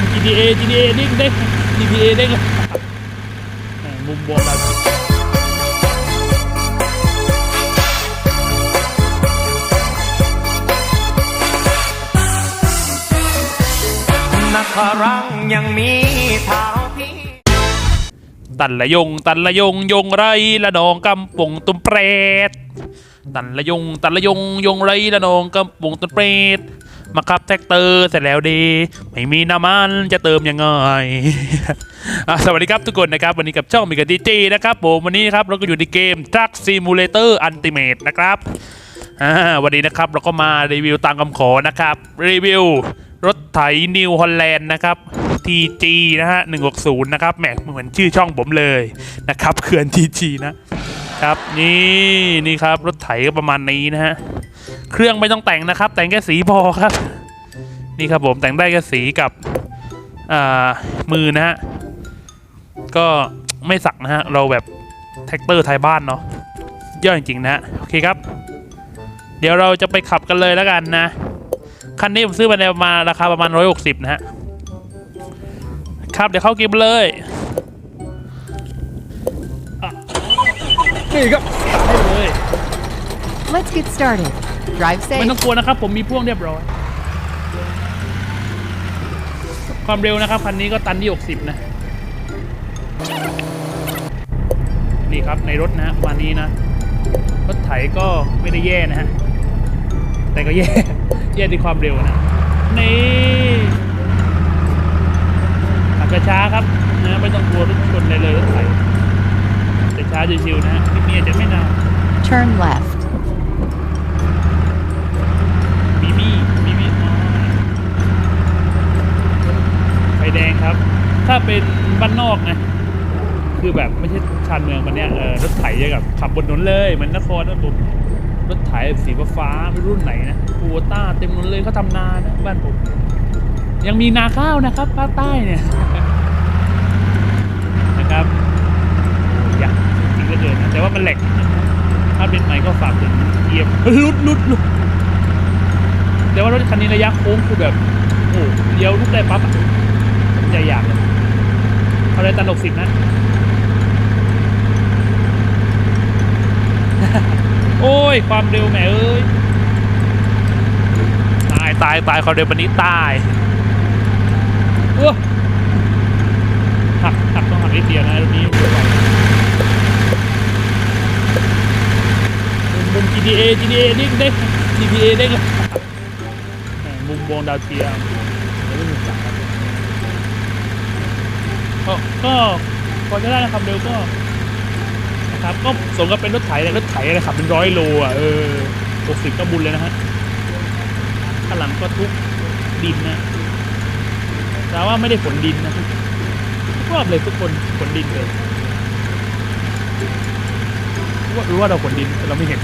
มุม GTA GTA เด้งเด้ง GTA เด้งเลยแหม่มุมบอลเรานักพรังยังมีเท้าพี่ตันละยง ตันละยง ยงไรละนองกำปงตุมเปรตตันละยง ตันละยง ยงไรละนองกำปงตุมเปรต มาขับแท็กเตอร์เสร็จแล้วดี ไม่มีน้ำมันจะเติมยังไงสวัสดีครับทุกคนนะครับ วันนี้กับช่องมิกาดีจีนะครับผมวันนี้ครับเราก็อยู่ในเกม Truck Simulator Ultimate นะครับวันนี้นะครับเราก็มารีวิวตามคำขอนะครับ รีวิวรถไถนิวฮอลแลนด์นะครับ TG นะฮะ160 นะครับแหมเหมือนชื่อช่องผมเลยนะครับเขื่อน TG นะครับนี่นี่ครับรถไถก็ประมาณนี้นะฮะ เครื่องไม่ต้องแต่งนะครับ แต่งแค่สีพอครับ นี่ครับผมแต่งได้แค่สีกับอ่ามือนะฮะ ก็ไม่สักนะฮะ เราแบบแท็กเตอร์ไทยบ้านเนาะยอดจริงๆนะฮะโอเคครับ เดี๋ยวเราจะไปขับกันเลยแล้วกันนะ คันนี้ผมซื้อมาในประมาณราคาประมาณ 160 นะฮะ ครับเดี๋ยวเข้าเกมเลยอะนี่ครับให้เลย Let's get started. Drive ไม่ safe. ต้องกลัวนะครับ ผมมีพ่วงเรียบร้อย ความเร็วนะครับ คันนี้ก็ตันที่ 60 นะ นี่ครับในรถนะฮะประมาณนี้นะ รถไถก็ไม่ได้แย่นะฮะ แต่ก็แย่ แย่ที่ความเร็วนะ นี่ขับช้าๆครับนะไม่ต้องกลัวรถชนเลยเลยรถไถจะช้าจะชิวๆนะฮะคลิปนี้อาจจะไม่นาน Turn left. มีมี่มีมี่น้อยไฟ แดงครับ ถ้าเป็นบ้านนอกนะคือแบบไม่ใช่ชานเมืองมันเนี่ยเออรถไถจะกับขับบนถนนเลยเหมือนนครนะผมรถไถสีฟ้าไม่รุ่นไหนนะโคต้าเต็มถนนเลยเขาทำนานะบ้านผมยังมีนาข้าวนะครับภาคใต้เนี่ยนะครับอยากจริงก็เดินนะแต่ว่ามันแหลกถ้าเป็นใหม่ก็ฝากถึงเยี่ยมลุดลุดลุดแต่ว่ารถคันนี้ระยะโค้งคือแบบโอ้เลี้ยวลุกได้ปั๊บ ใจอยากเลยเขาเลยตันหกสิบนะ โอ้ย ความเร็วแหมเอ้ย ตายตายตายความเร็ววันนี้ตายโอ้หักหักต้องหักนิดเดียวนะรถนี้มุม GTA GTA เด้งเด้ง GTA เด้งเลยแหมมุมวงดาวเทียมเดี๋ยวไม่มีสักครับ ก็ก็พอจะได้นะครับเร็วก็นะครับก็สมกับเป็นรถไถเลยรถไถเลยขับเป็นร้อยโลอะเออหกสิบก็บุญเลยนะฮะข้างหลังก็ทุกดินนะแต่ว่าไม่ได้ฝนดินนะทุกรอบเลยทุกคนฝนดินเลยรู้ว่ารู้ว่าเราฝนดินแต่เราไม่เห็น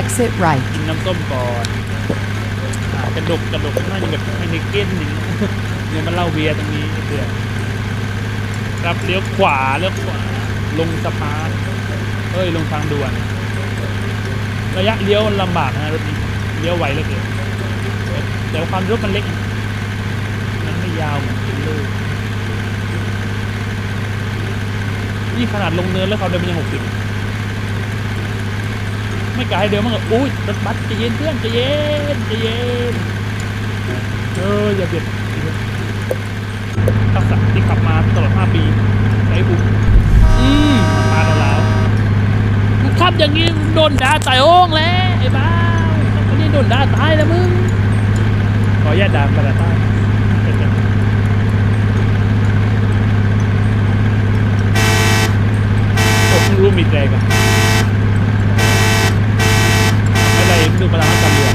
Exit right. กินน้ำส้มก่อนอ่ากระดกกระดกน่าจะแบบไฮเนเก้นอย่างนี้เดี๋ยวมันเหล่าเบียร์ตรงนี้ เพื่อนครับเลี้ยวขวาเลี้ยวขวาลงสะพานเฮ้ยลงทางด่วน ระยะเลี้ยวลำบากนะรถนี้เลี้ยวไวเหลือเกินแต่ความรถมันเล็ก มันไม่ยาวเหมือนฟิลเลอร์นี่ขนาดลงเนินแล้วเขาเดินมันยังหกสิบไม่ไกลเดียวมันก็อุ้ยรถบัสจะเย็นเพื่อนจะเย็นจะเย็นเอออย่าเบียด ทักษะที่ขับมาตลอด 5 ปีไอ้บุกอืมมาแล้วแล้วมึงขับอย่างนี้มึงโดนด่าตายโอ่งแล้วไอ้บ้าคนนี้โดนด่าตายแล้วมึง ขอแยกด่ากันด่าตายโอ้รู้มีแรงอะ อะไรดูพลังการเรือ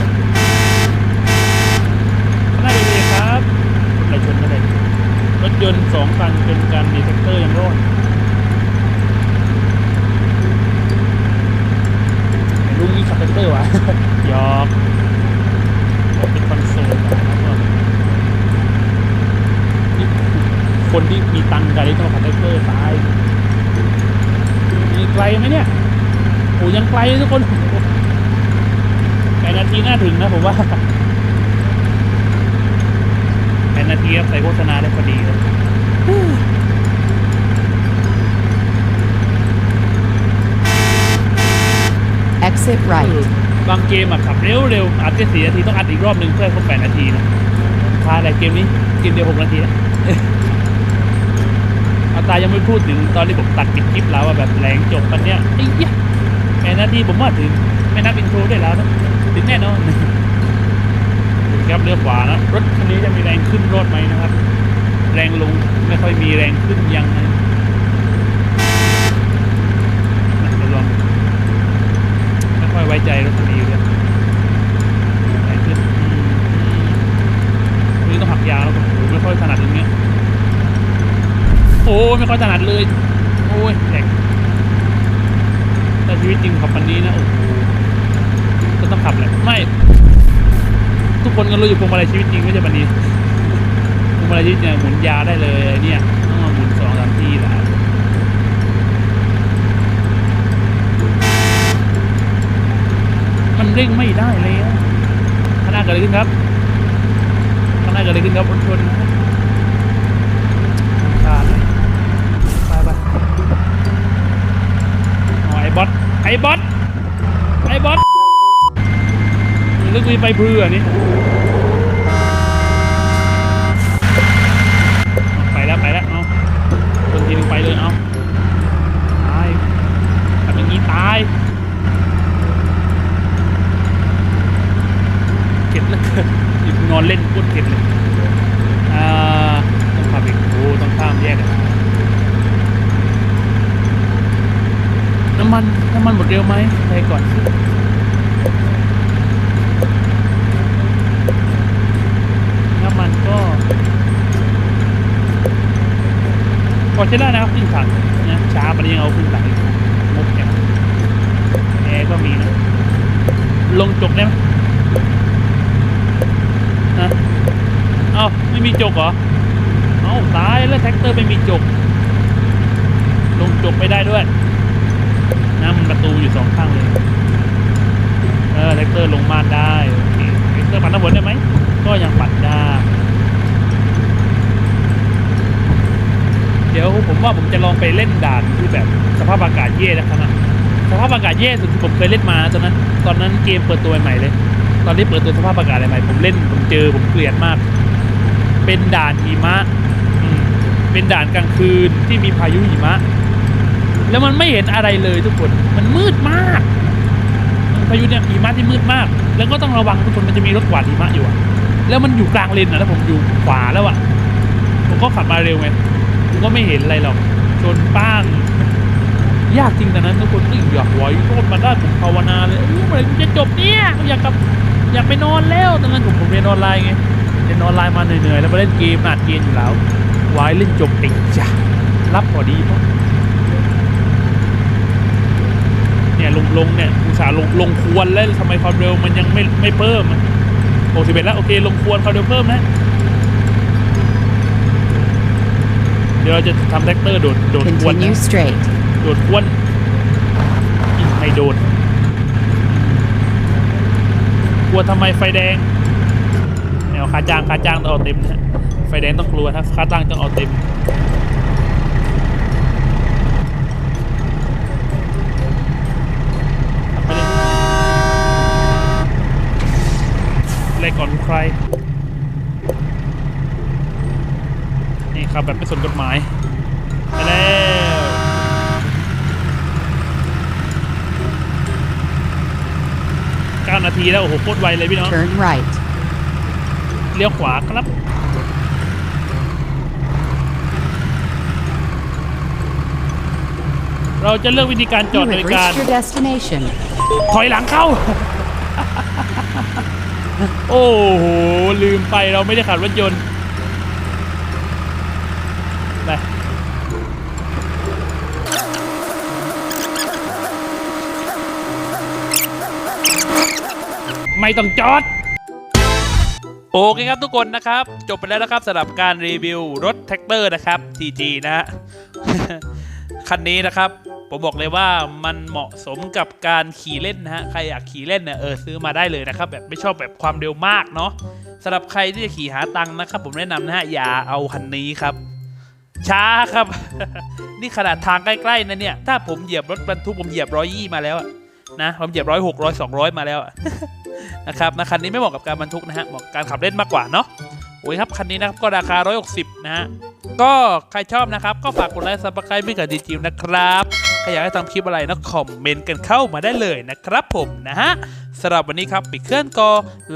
ข้างหน้าดีๆครับรถไหลชนไม่ได้รถย นต์สองคันเป็นการดีเทคเตอร์ยังรอดลุงนี่ขับเทคเตอร์วะหยอกเป็นคอนโซลนะครับนี่คนที่มีตังค์กันที่ต้องขับเทคเตอร์ตายมีไกลไหมเนี่ยโอ้ยังไกลเลยทุกคนแปดนาทีน่าถึงนะผมว่า แปดนานาทีครับใส่โฆษณาได้พอดีเลย Exit right. บางเกมอะขับเร็วเร็วๆอัดแค่สี่นาทีต้องอัดอีกรอบหนึ่งเพื่อให้ครบแปดนาทีนะพาอะไรเกมนี้เกมเดียวหกนาทีนะเอาตายังไม่พูดถึงตอนที่ผมตัดปิดคลิปแล้วว่าแบบแรงจบปันเนี้ยไอ้ยะแปดนาทีผมว่าถึงไม่นับอินโทรด้วยแล้วนะถึงแน่นอน ครับเลี้ยวขวานะรถคันนี้จะมีแรงขึ้นรถไหมนะครับ แรงลงไม่ค่อยมีแรงขึ้นยังไงนะลองไม่ค่อยไว้ใจรถคันนี้เลยแรงขึ้นนี่ต้องหักยาวแล้วผมไม่ค่อยถนัดตรงเนี้ยโอ้ยไม่ค่อยถนัดเลย โอ้ยแหลกแต่ชีวิตจริงขับคันนี้นะโอ้โหก็ต้องขับแหละไม่ ทุกคนก็รู้อยู่พวงมาลัยชีวิตจริงไม่ใช่บันนี้พวงมาลัยชีวิตเนี่ยหมุนยาได้เลยเนี่ยต้องมาหมุนสองสามทีแหละมันเร่งไม่ได้แล้วข้างหน้าเกิดอะไรขึ้นครับข้างหน้าเกิดอะไรขึ้นครับรถชนนะขาดเลยไปไปไอ้บอสไอ้บอสไอ้บอส ลึกมีไปเพื่อนี่ไปแล้วไปแล้วเอาคนทีนึงไปเลยเอาตายทำอย่างนี้ตายเก็บแล้วกินหยุดนอนเล่นพูดเก็บเลยอ่าต้องขับอีกโอ้ต้องข้ามแยกกันน้ำมันน้ำมันหมดเร็วไหมไปก่อนสิ น้ำมัน ก็พอใช้ได้นะครับขึ้นถังนะช้ามันยังเอาขึ้นถังมุกอย่แอร์ก็มีนะลงจกได้ไหมนะเอ้าไม่มีจกเหรอเอ้าตายแล้วแท็กเตอร์ไม่มีจก ลงจกไม่ได้ด้วยน้ำมันประตูอยู่สองข้างเลยเออแท็กเตอร์ลงมานได้โอเคแท็กเตอร์ปัดน้ำฝนได้ไหมก็ยังปัดได้ เดี๋ยว ผมว่าผมจะลองไปเล่นด่านที่แบบสภาพอากาศเย่นะครับนะสภาพอากาศเย่สุดที่ผมเคยเล่นมาตอนนั้น ตอนนั้นเกมเปิดตัวใหม่เลย ตอนที่เปิดตัวสภาพอากาศใหม่ผมเล่นผมเจอผมเกลียดมาก เป็นด่านหิมะอืมเป็นด่านกลางคืนที่มีพายุหิมะ แล้วมันไม่เห็นอะไรเลยทุกคนมันมืดมากพายุเนี่ยหิมะที่มืดมาก แล้วก็ต้องระวังทุกคนมันจะมีรถกวาดหิมะอยู่อะแล้วมันอยู่กลางเลนนะแล้วผมอยู่ขวาแล้วอะผมก็ขับมาเร็วไง ก็ไม่เห็นอะไรหรอก ชนป้าง ยากจริงแต่นั้นทุกคนก็อยากไหวโทษมาได้ผมภาวนาเลยเอ้ยเมื่อไหร่จะจบเนี่ยอยากกลับอยากไปนอนแล้วตอนนั้นผมผมเรียนออนไลน์ไงเรียนออนไลน์มาเหนื่อยๆแล้วมาเล่นเกมอัดเกมอยู่แล้วไว้เล่นจบเองจ้ะรับพอดีเพราะเนี่ยลงลงเนี่ยอุตส่าห์ลงลงควรแล้วทำไมความเร็วมันยังไม่ไม่เพิ่มหกสิบเอ็ดแล้วโอเคลงควรความเร็วเพิ่มนะ เดี๋ยวเราจะทำแท็กเตอร์โดดโดดควรนะ Continue straight. โดดควรอิไม่โดดกลัวทำไมไฟแดงแนวขาจางขาจางต้องเอาเต็มนะไฟแดงต้องกลัวถ้าขาจางต้องเอาเต็ม ไปเลยเลยก่อนใคร นี่ครับแบบไม่สนกฎหมายไปแล้วเก้านาทีแล้ว โอ้โหโคตรไวเลยพี่น้อง Turn right. เลี้ยวขวาครับเราจะเลือกวิธีการจ You อด have โดยการ reached your destination. ถอยหลังเข้า โอ้โห ลืมไปเราไม่ได้ขับรถยนต์ ไม่ต้องจอด โอเคครับทุกคนนะครับ จบไปแล้วนะครับสำหรับการรีวิวรถแท็กเตอร์นะครับ TG นะฮะ คันนี้นะครับ ผมบอกเลยว่ามันเหมาะสมกับการขี่เล่นนะฮะ ใครอยากขี่เล่นเนี่ยเออซื้อมาได้เลยนะครับ แบบไม่ชอบแบบความเร็วมากเนาะสำหรับใครที่จะขี่หาตังค์นะครับ ผมแนะนำนะฮะอย่าเอาคันนี้ครับช้าครับ นี่ขนาดทางใกล้ๆนะเนี่ย ถ้าผมเหยียบรถบรรทุกผมเหยียบร้อยยี่มาแล้วอะ นะผมเหยียบร้อยหกร้อยสองร้อยมาแล้วอะนะครับนะคันนี้ไม่เหมาะกับการบรรทุกนะฮะเหมาะกับการขับเล่นมากกว่าเนาะโอ้ยครับคันนี้นะครับก็ราคา 160 นะฮะก็ใครชอบนะครับ ก็ฝากกดไลค์ซับสไครต์ไม่กับดีจิวนะครับใครอยากให้ทำคลิปอะไรนะคอมเมนต์กันเข้ามาได้เลยนะครับผมนะฮะสำหรับวันนี้ครับปิดเคลื่อนก็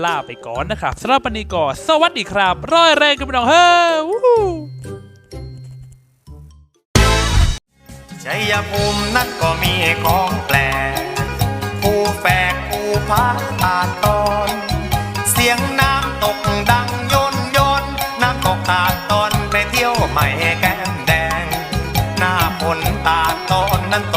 ลาไปก่อนนะครับสำหรับวันนี้ก็สวัสดีครับ ร้อยแรงกันไปน้องเฮ้ยวู้ฮู้ชัยภูมินั้นก็มีของแปลกภู แฝกภูผาตาดตอน เสียงน้ำตกดังโยนโยนน้ำตกตาดตอนไปเที่ยวใหม่แก้มแดง หน้าฝนตาดตอนนั้นต